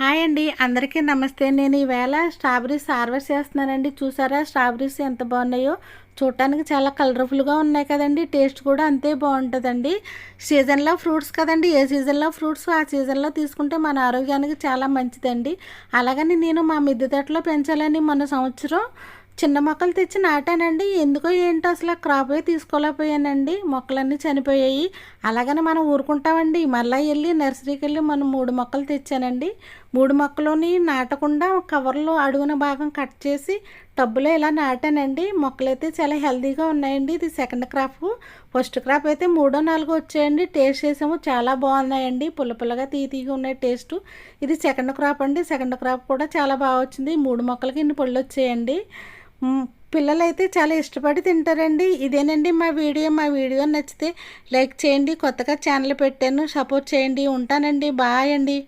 Hi అండి అందరికీ నమస్తే. నేను ఈవేళ స్ట్రాబెరీస్ హార్వెస్ట్ చేస్తున్నానండి. చూసారా స్ట్రాబెరీస్ ఎంత బాగున్నాయో? చూడటానికి చాలా కలర్ఫుల్గా ఉన్నాయి కదండి. టేస్ట్ కూడా అంతే బాగుంటుందండి. సీజన్లో ఫ్రూట్స్ కదండి. ఏ సీజన్లో ఫ్రూట్స్ ఆ సీజన్లో తీసుకుంటే మన ఆరోగ్యానికి చాలా మంచిదండి. అలాగని నేను మా మిద్దె తోటలో పెంచాలని మొన్న సంవత్సరం చిన్న మొక్కలు తెచ్చి నాటానండి. ఎందుకో ఏంటో అసలు క్రాపే తీసుకోలేకపోయానండి. మొక్కలన్నీ చనిపోయాయి. అలాగని మనం ఊరుకుంటామండి. మళ్ళీ వెళ్ళి నర్సరీకి వెళ్ళి మనం మూడు మొక్కలు తెచ్చానండి. మూడు మొక్కలని నాటకుండా కవర్లో అడుగున భాగం కట్ చేసి టబ్బులో ఇలా నాటానండి. మొక్కలు అయితే చాలా హెల్తీగా ఉన్నాయండి. ఇది సెకండ్ క్రాప్. ఫస్ట్ క్రాప్ అయితే మూడో నాలుగో వచ్చాయండి. టేస్ట్ చేసాము. చాలా బాగున్నాయండి. పుల్ల పుల్లగా తీతీగా ఉన్నాయి టేస్ట్. ఇది సెకండ్ క్రాప్ అండి. సెకండ్ క్రాప్ కూడా చాలా బాగా వచ్చింది. మూడు మొక్కలకి ఇన్ని పళ్ళు వచ్చాయండి. పిల్లలైతే చాలా ఇష్టపడి తింటారండి. ఇదేనండి మా వీడియో. మా వీడియో నచ్చితే లైక్ చేయండి. కొత్తగా ఛానల్ పెట్టాను. సపోర్ట్ చేయండి. ఉంటానండి. బాయ్ అండి.